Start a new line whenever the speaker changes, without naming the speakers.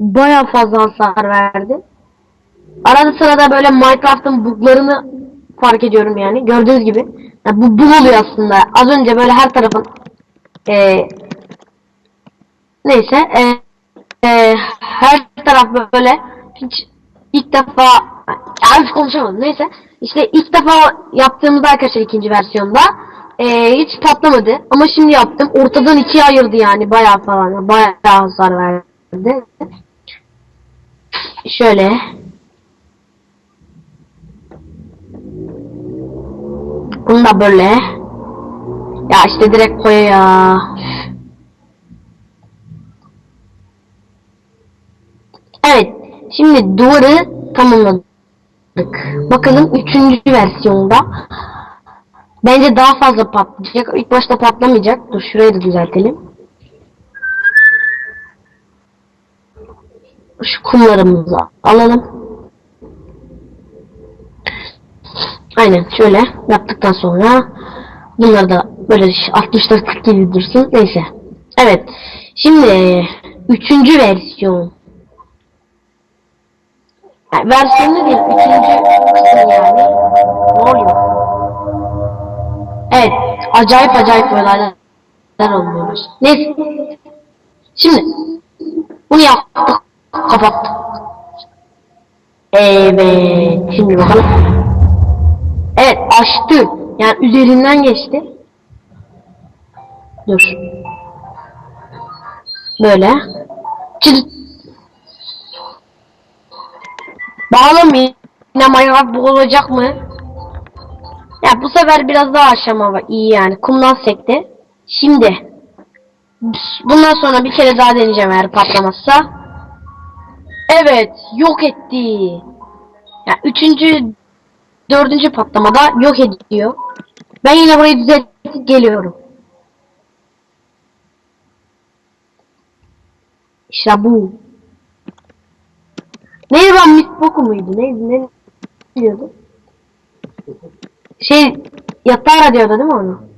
Baya fazla hasar verdi. Arada sırada böyle Minecraft'ın buglarını fark ediyorum yani. Gördüğünüz gibi. Ya bu bug oluyor aslında. Az önce böyle her tarafın eee neyse eee eee, her taraf böyle hiç ilk defa ya konuşamadım neyse işte ilk defa yaptığımızda arkadaşlar ikinci versiyonda eee, hiç patlamadı ama şimdi yaptım ortadan ikiye ayırdı yani bayağı falan bayağı hasar verdi şöyle bunu da böyle ya işte direkt koya ya Evet. Şimdi duvarı tamamladık. Bakalım üçüncü versiyonda. Bence daha fazla patlayacak. İlk başta patlamayacak. Dur şurayı da düzeltelim. Şu kumlarımızı alalım. Aynen şöyle yaptıktan sonra bunları da böyle 60'lar 40 gibi dursun. Neyse. Evet. Şimdi üçüncü versiyon. Yani versiyonu değil, üçüncü kısım yani. Ne oluyor? Evet, acayip acayip olaylar oluyor. Neyse. Şimdi, bunu yaptık, kapattık. Evet, şimdi bakalım. Evet, açtı. Yani üzerinden geçti. Dur. Böyle. Çıt. Bakalım yine Minecraft bu olacak mı? Ya bu sefer biraz daha aşama var. iyi yani. Kumdan sekti. Şimdi bundan sonra bir kere daha deneyeceğim eğer patlamazsa. Evet, yok etti. Ya üçüncü, dördüncü patlamada yok ediyor. Ben yine burayı düzeltip geliyorum. İşte bu. Neydi lan Miss Boku muydu? Neydi? Ne diyordu? Şey Yatara diyordu değil mi onu?